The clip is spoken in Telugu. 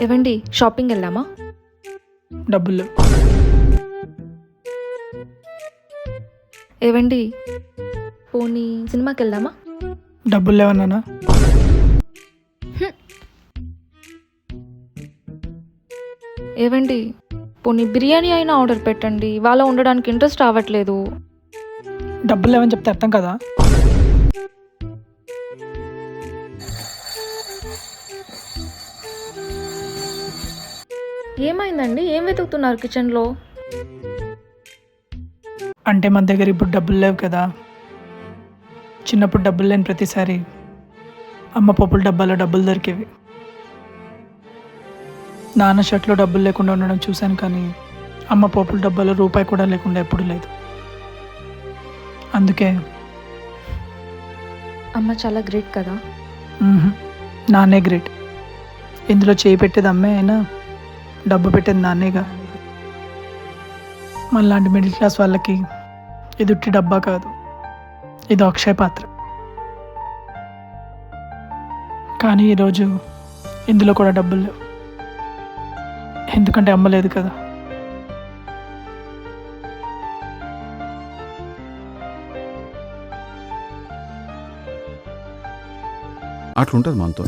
ఏవండి షాపింగ్ వెళ్దామా? డబ్బులు. ఏవండి పోనీ సినిమాకి వెళ్దామా? డబ్బులు లేవన్నానా ఏవండి పోనీ బిర్యానీ అయినా ఆర్డర్ పెట్టండి వాళ్ళ ఉండడానికి ఇంట్రెస్ట్ రావట్లేదు. డబ్బులు లేవని చెప్తే అర్థం కదా? ఏమైందండి? ఏం వెతుకుతున్నారు కిచెన్లో? అంటే మన దగ్గర ఇప్పుడు డబ్బులు లేవు కదా. చిన్నప్పుడు డబ్బులు లేని ప్రతిసారి అమ్మ పప్పుల డబ్బాలో డబ్బులు దొరికేవి. నాన్న షర్ట్లో డబ్బులు లేకుండా ఉండడం చూశాను కానీ అమ్మ పప్పుల డబ్బాలో రూపాయి కూడా లేకుండా ఎప్పుడు లేదు. అందుకే అమ్మ చాలా గ్రేట్ కదా. నాన్నే గ్రేట్. ఇందులో చేయి పెట్టేది అమ్మే అయినా డబ్బు పెట్టిన దాన్నేగా. మనలాంటి మిడిల్ క్లాస్ వాళ్ళకి ఇది ఉట్టి డబ్బా కాదు ఇది అక్షయ పాత్ర. కానీ ఈరోజు ఇందులో కూడా డబ్బులు లేవు. ఎందుకంటే అమ్మలేదు కదా. అట్లుంటుంది మనతో